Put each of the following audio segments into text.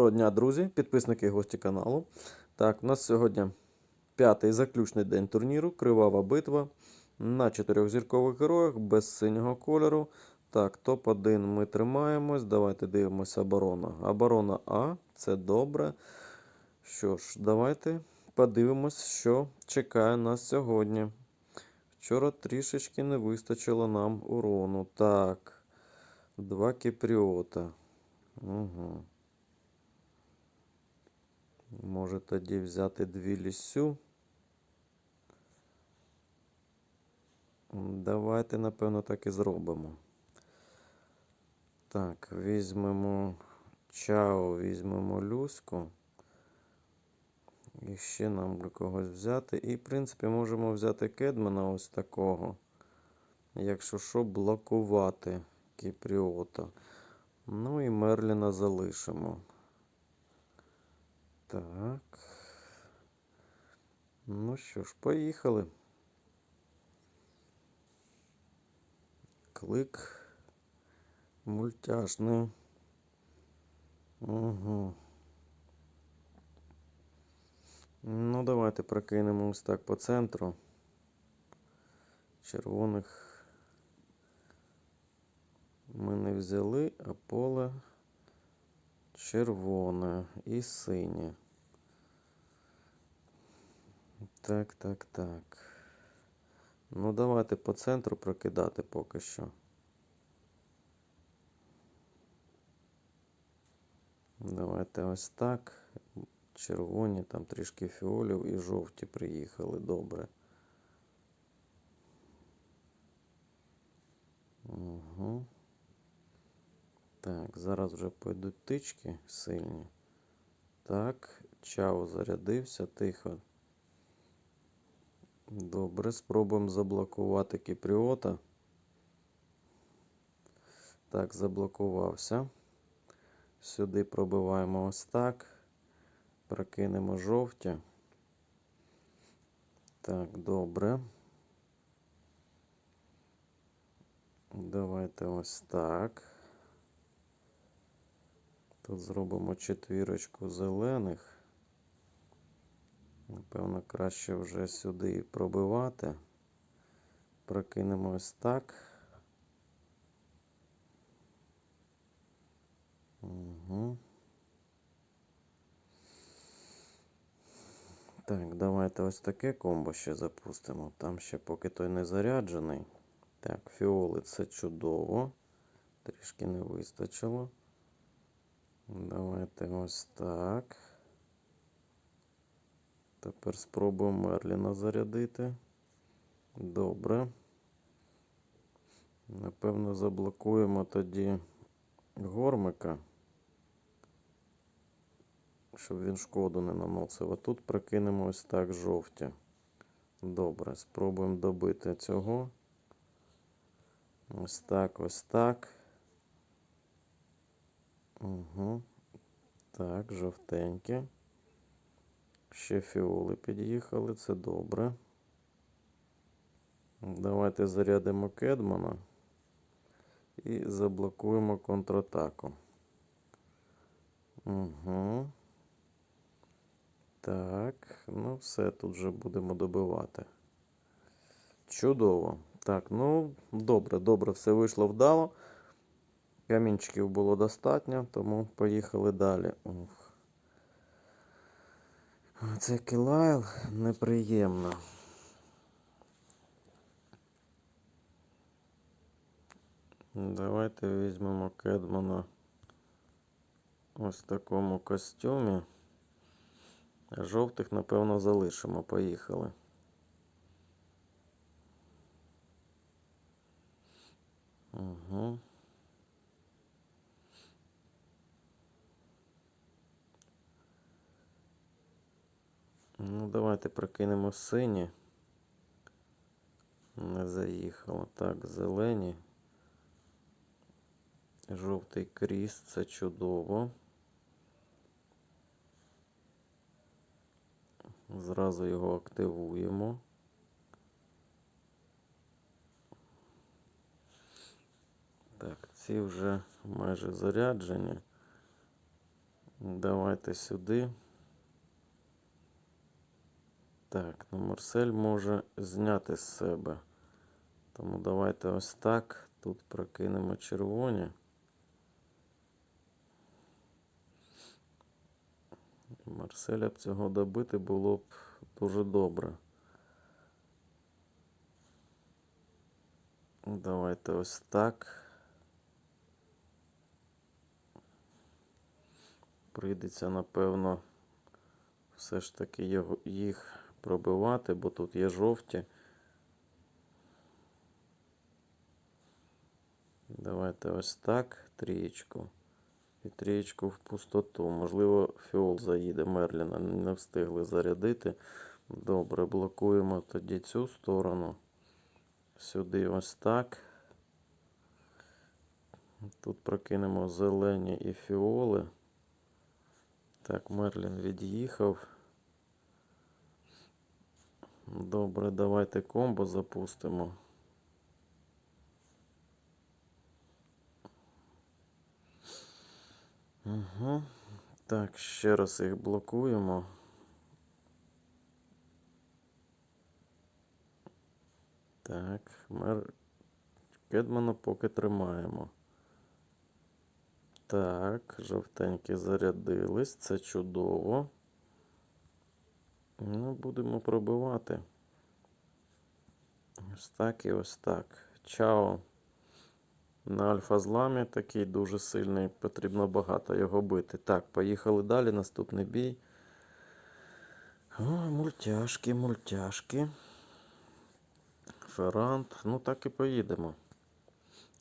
Доброго дня, друзі, підписники і гості каналу. Так, у нас сьогодні п'ятий заключний день турніру. Кривава битва на чотирьохзіркових героях без синього кольору. Так, топ-1 ми тримаємось. Давайте дивимося оборона. Оборона А, це добре. Що ж, давайте подивимось, що чекає нас сьогодні. Вчора трішечки не вистачило нам урону. Так, два кіпріота. Угу. Може тоді взяти дві лісю. Давайте, напевно, так і зробимо. Так, візьмемо чао, візьмемо люську. І ще нам для когось взяти. І, в принципі, можемо взяти кедмана ось такого. Якщо що, блокувати кіпріота. Ну і Мерліна залишимо. Так. Ну що ж, поїхали. Клик. Мультяшний. Угу. Ну, давайте прокинемо ось так по центру. Червоних ми не взяли, а поле червоне і синє. Так, так, так. Ну, давайте по центру прокидати поки що. Давайте ось так. Червоні, там трішки фіолів і жовті приїхали. Добре. Угу. Так, зараз вже пойдуть тички сильні. Так, чао зарядився, тихо. Добре, спробуємо заблокувати кіпріота. Так, заблокувався. Сюди пробиваємо ось так. Прокинемо жовті. Так, добре. Давайте ось так. Тут зробимо четвірочку зелених. Напевно, краще вже сюди пробивати. Прокинемо ось так. Угу. Так, давайте ось таке комбо ще запустимо. Там ще поки той не заряджений. Так, фіоли це чудово. Трішки не вистачило. Давайте ось так. Тепер спробуємо Мерліна зарядити. Добре. Напевно, заблокуємо тоді гормика, щоб він шкоду не наносив. А тут прокинемо ось так жовті. Добре, спробуємо добити цього. Ось так, ось так. Угу. Так, жовтенькі. Ще фіоли під'їхали, це добре. Давайте зарядимо Кедмана і заблокуємо контратаку. Угу. Так, ну все, тут вже будемо добивати. Чудово. Так, ну, добре, добре, все вийшло вдало. Камінчиків було достатньо, тому поїхали далі. Ух. Це кілайл неприємно. Давайте візьмемо Кедмана ось в такому костюмі. Жовтих, напевно, залишимо. Поїхали. Угу. Ну, давайте прокинемо сині. Не заїхало. Так, зелені. Жовтий кріс, це чудово. Зразу його активуємо. Так, ці вже майже заряджені. Давайте сюди. Так, ну Марсель може зняти з себе. Тому давайте ось так. Тут прокинемо червоні. Марселя б цього добити було б дуже добре. Давайте ось так. Прийдеться, напевно, все ж таки його, їх пробивати, бо тут є жовті. Давайте ось так, трієчку. І трієчку в пустоту. Можливо, фіол заїде Мерліна. Не встигли зарядити. Добре, блокуємо тоді цю сторону. Сюди ось так. Тут прокинемо зелені і фіоли. Так, Мерлін від'їхав. Добре, давайте комбо запустимо. Угу. Так, ще раз їх блокуємо. Так, мер Кедмана поки тримаємо. Так, жовтенькі зарядились, це чудово. Будемо пробивати. Ось так і ось так. Чао. На альфа-зламі такий дуже сильний, потрібно багато його бити. Так, поїхали далі. Наступний бій. О, мультяшки, мультяшки. Ферант. Ну, так і поїдемо.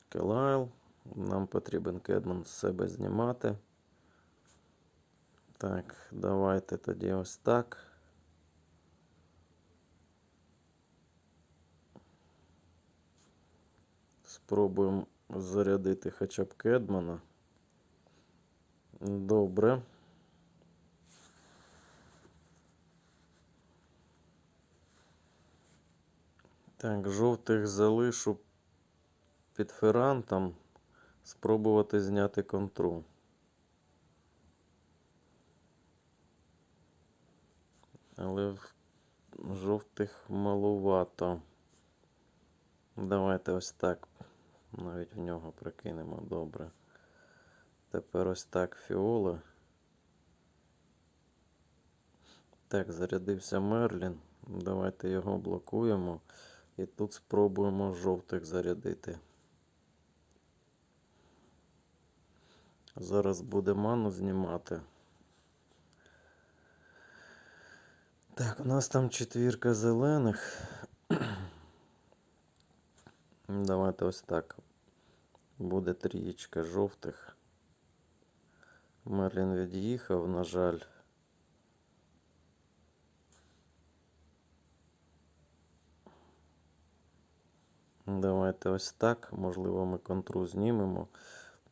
Келайл. Нам потрібен Кедман з себе знімати. Так, давайте тоді ось так. Спробуємо зарядити хоча б Кедмана. Добре. Так, жовтих залишу під ферантом. Спробувати зняти контру. Але жовтих малувато. Давайте ось так. Навіть в нього прикинемо добре. Тепер ось так фіоли. Так, зарядився Мерлін. Давайте його блокуємо. І тут спробуємо жовтих зарядити. Зараз буде ману знімати. Так, у нас там четвірка зелених. Давайте ось так. Буде трієчка жовтих. Мерлін від'їхав, на жаль. Давайте ось так. Можливо, ми контру знімемо.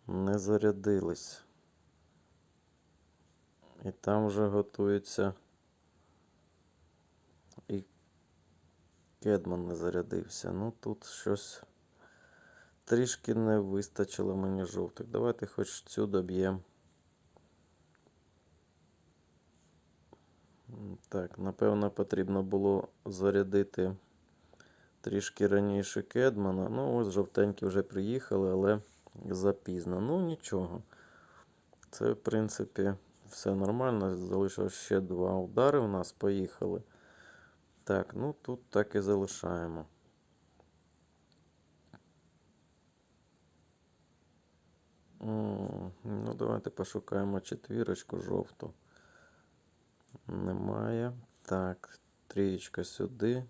Не зарядились. І там вже готується. І Кедман не зарядився. Ну тут щось трішки не вистачило мені жовтих. Давайте хоч цю доб'ємо. Так, напевно, потрібно було зарядити трішки раніше Кедмана. Ну, ось жовтенькі вже приїхали, але запізно. Ну, нічого. Це, в принципі, все нормально. Залишилось ще два удари у нас. Поїхали. Так, ну тут так і залишаємо. Давайте пошукаємо четвірочку жовту. Немає. Так, трієчка сюди.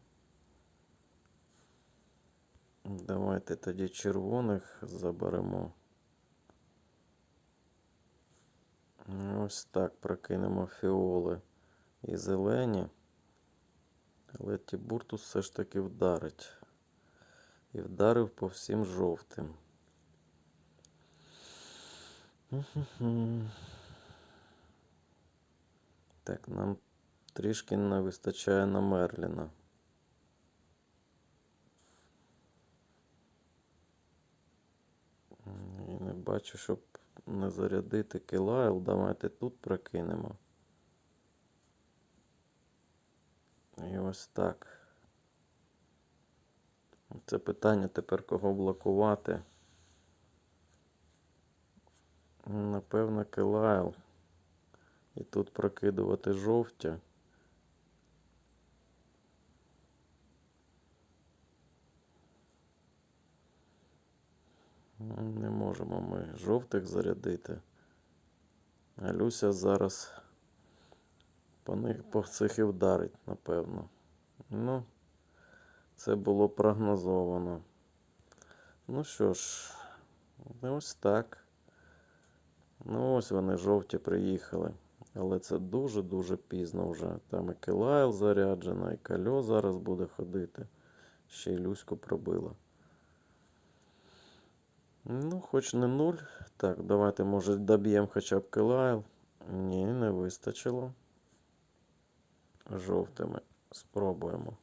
Давайте тоді червоних заберемо. Ось так прокинемо фіоли і зелені. Але Тібуртус все ж таки вдарить. І вдарив по всім жовтим. Так, нам трішки не вистачає на Мерліна. І не бачу, щоб не зарядити Килайл. Давайте тут прокинемо. І ось так. Це питання тепер кого блокувати. Напевно, Килайл. І тут прокидувати жовті. Не можемо ми жовтих зарядити. А Люся зараз по них по цих і вдарить, напевно. Ну, це було прогнозовано. Ну що ж, ось так. Ну, ось вони жовті приїхали. Але це дуже-дуже пізно вже. Там і Килайл заряджена, і Кальо зараз буде ходити. Ще й Люську пробила. Ну, хоч не нуль. Так, давайте, може, доб'ємо хоча б Килайл. Ні, не вистачило. Жовтими. Спробуємо.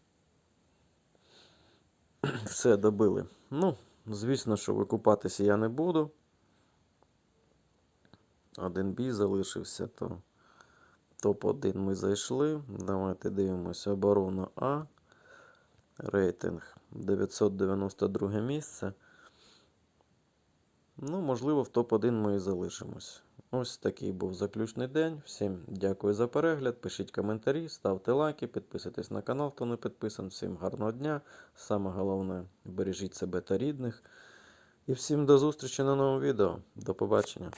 Все, добили. Ну, звісно, що викупатися я не буду. Один бій залишився, то топ-1 ми зайшли. Давайте дивимося. Оборона А. Рейтинг 992 місце. Ну, можливо, в топ-1 ми і залишимось. Ось такий був заключний день. Всім дякую за перегляд. Пишіть коментарі, ставте лайки, підписуйтесь на канал, хто не підписан. Всім гарного дня. Саме головне, бережіть себе та рідних. І всім до зустрічі на новому відео. До побачення.